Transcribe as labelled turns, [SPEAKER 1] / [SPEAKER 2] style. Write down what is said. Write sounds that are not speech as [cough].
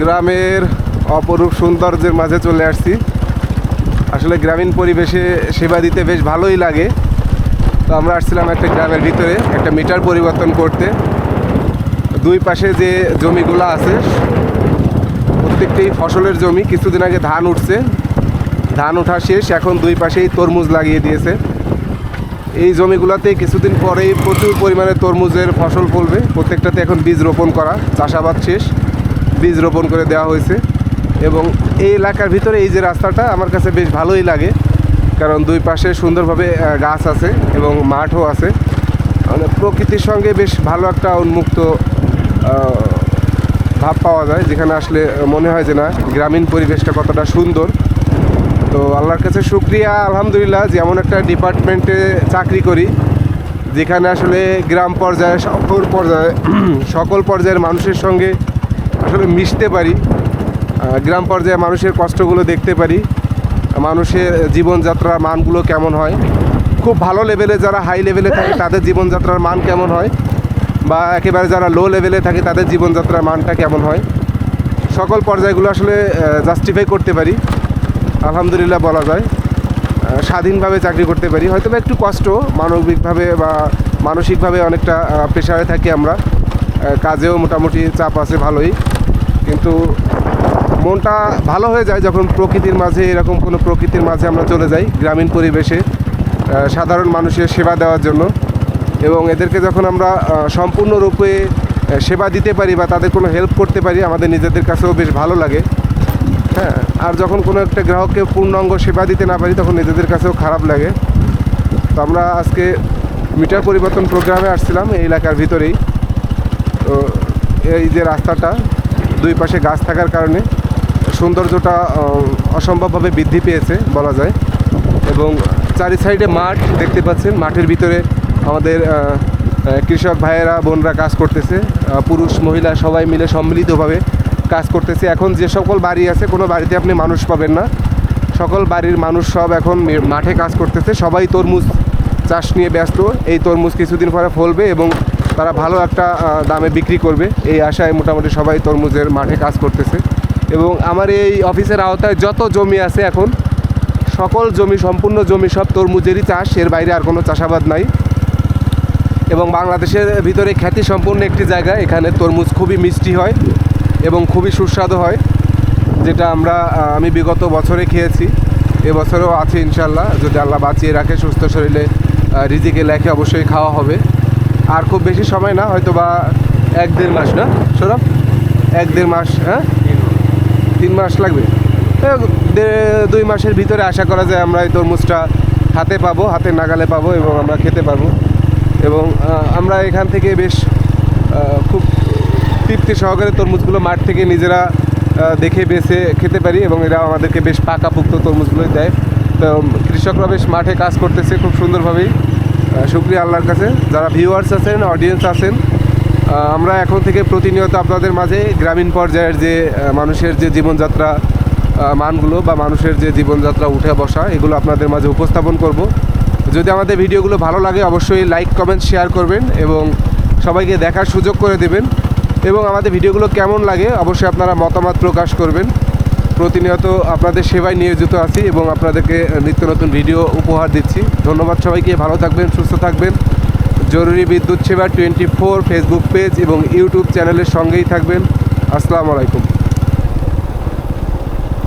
[SPEAKER 1] গ্রামের অপরূপ সৌন্দর্যের মাঝে চলে আসছি। আসলে গ্রামীণ পরিবেশে সেবা দিতে বেশ ভালোই লাগে। তো আমরা আসছিলাম একটা গ্রামের ভিতরে, একটা মিটার পরিবর্তন করতে। দুই পাশে যে জমিগুলো আছে, প্রত্যেকটি ফসলের জমি, কিছুদিন আগে ধান উঠছে। ধান ওঠা শেষ, এখন দুই পাশেই তরমুজ লাগিয়ে দিয়েছে। এই জমিগুলোতে কিছুদিন পরেই প্রচুর পরিমাণে তরমুজের ফসল ফলবে। প্রত্যেকটাতে এখন বীজ রোপণ করা, চাষাবাদ শেষ। বীজ রোপণ করে দেওয়া হয়েছে এবং এই এলাকার ভিতরে এই যে রাস্তাটা আমার কাছে বেশ ভালোই লাগে। কারণ দুই পাশে সুন্দরভাবে গাছ আছে এবং মাঠও আছে। মানে প্রকৃতির সঙ্গে বেশ ভালো একটা উন্মুক্ত ভাব পাওয়া যায়। যেখানে আসলে মনে হয় যে না, গ্রামীণ পরিবেশটা কতটা সুন্দর। তো আল্লাহর কাছে শুক্রিয়া, আলহামদুলিল্লাহ, যে এমন একটা ডিপার্টমেন্টে চাকরি করি। যেখানে আসলে গ্রাম পর্যায়ে, সকল পর্যায়ে, [clears throat] সকল পর্যায়ের মানুষের সঙ্গে আসলে মিশতে পারি গ্রাম পর্যায়ে মানুষের কষ্টগুলো দেখতে পারি, মানুষের জীবনযাত্রার মানগুলো কেমন হয়। খুব ভালো লেভেলে যারা হাই লেভেলে থাকে, তাদের জীবনযাত্রার মান কেমন হয়? বা একেবারে যারা লো লেভেলে থাকে, তাদের জীবনযাত্রার মানটা কেমন হয়? সকল পর্যায়গুলো আসলে জাস্টিফাই করতে পারি। আলহামদুলিল্লাহ বলা যায়। স্বাধীনভাবে চাকরি করতে পারি। হয়তো একটু কষ্ট, মানবিকভাবে বা মানসিকভাবে অনেকটা প্রেশারে থাকি আমরা। কাজেও মোটামুটি চাপ আছে, ভালোই। কিন্তু মনটা ভালো হয়ে যায় যখন প্রকৃতির মাঝে, এরকম কোনো প্রকৃতির মাঝে আমরা চলে যাই, গ্রামীণ পরিবেশে সাধারণ মানুষের সেবা দেওয়ার জন্য। এবং এদেরকে যখন আমরা সম্পূর্ণরূপে সেবা দিতে পারি বা তাদের কোনো হেল্প করতে পারি, আমাদের নিজেদের কাছেও বেশ ভালো লাগে। হ্যাঁ আর যখন কোনো একটা গ্রাহককে পূর্ণাঙ্গ সেবা দিতে না পারি, তখন নিজেদের কাছেও খারাপ লাগে। তো আমরা আজকে মিটার পরিবর্তন প্রোগ্রামে আসছিলাম, এই এলাকার ভিতরেই। তো এই যে রাস্তাটা দুই পাশে গাছ থাকার কারণে সৌন্দর্যটা অসম্ভবভাবে বৃদ্ধি পেয়েছে বলা যায়। এবং চারি সাইডে মাঠ দেখতে পাচ্ছেন। মাঠের ভিতরে আমাদের কৃষক ভাইয়েরা, বোনরা কাজ করতেছে। পুরুষ, মহিলা সবাই মিলে সম্মিলিতভাবে কাজ করতেছে। এখন যে সকল বাড়ি আছে, কোনো বাড়িতে আপনি মানুষ পাবেন না। সকল বাড়ির মানুষ সব এখন মাঠে কাজ করতেছে। সবাই তরমুজ চাষ নিয়ে ব্যস্ত। এই তরমুজ কিছুদিন পরে ফলবে এবং তারা ভালো একটা দামে বিক্রি করবে। এই আশায় মোটামুটি সবাই তরমুজের মাঠে কাজ করতেছে। এবং আমার এই অফিসের আওতায় যত জমি আছে এখন, সকল জমি, সম্পূর্ণ জমি সব তরমুজেরই চাষ। এর বাইরে আর কোনো চাষাবাদ নাই। এবং বাংলাদেশের ভিতরে খ্যাতি সম্পূর্ণ একটি জায়গা, এখানে তরমুজ খুবই মিষ্টি হয় এবং খুবই সুস্বাদু হয়, যেটা আমরা আমি বিগত বছরে খেয়েছি। এবছরেও আছে ইনশাল্লাহ। যদি আল্লাহ বাঁচিয়ে রাখে সুস্থ শরীরে রিজিকে লেখে অবশ্যই খাওয়া হবে। আর খুব বেশি সময় না হয়তো বা এক দেড় মাস না? সৌরভ? এক দেড় মাস হ্যাঁ? তিন মাস লাগবে। দুই মাসের ভিতরে আশা করা যায় আমরা এই তরমুজটা হাতে পাবো হাতে নাগালে পাবো এবং আমরা খেতে পারব। এবং আমরা এখান থেকে বেশ খুব তৃপ্তি সহকারে তরমুজগুলো মাঠ থেকে নিজেরা দেখে বেছে খেতে পারি এবং এরা আমাদেরকে বেশ পাকাপুক্ত তরমুজগুলোই দেয়। তো কৃষকরা বেশ মাঠে কাজ করতেছে খুব সুন্দরভাবেই। শুক্রিয়া আল্লাহর কাছে। যারা ভিউয়ার্স আছেন অডিয়েন্স আছেন আমরা এখন থেকে প্রতিনিয়ত আপনাদের মাঝে গ্রামীণ পর্যায়ের যে মানুষের যে জীবনযাত্রা মানগুলো বা মানুষের যে জীবনযাত্রা, উঠে বসা, এগুলো আপনাদের মাঝে উপস্থাপন করব। যদি আমাদের ভিডিওগুলো ভালো লাগে, অবশ্যই লাইক কমেন্ট শেয়ার করবেন এবং সবাইকে দেখার সুযোগ করে দেবেন। এবং আমাদের ভিডিওগুলো কেমন লাগে, অবশ্যই আপনারা মতামত প্রকাশ করবেন। প্রতিনিয়ত আপনাদের সেবায় নিয়োজিত আছি এবং আপনাদেরকে নিত্য নতুন ভিডিও উপহার দিচ্ছি। ধন্যবাদ সবাইকে, ভালো থাকবেন, সুস্থ থাকবেন। জরুরি বিদ্যুৎ সেবা টোয়েন্টি ফোর ফেসবুক পেজ এবং ইউটিউব চ্যানেলের সঙ্গেই থাকবেন। আসসালামু আলাইকুম।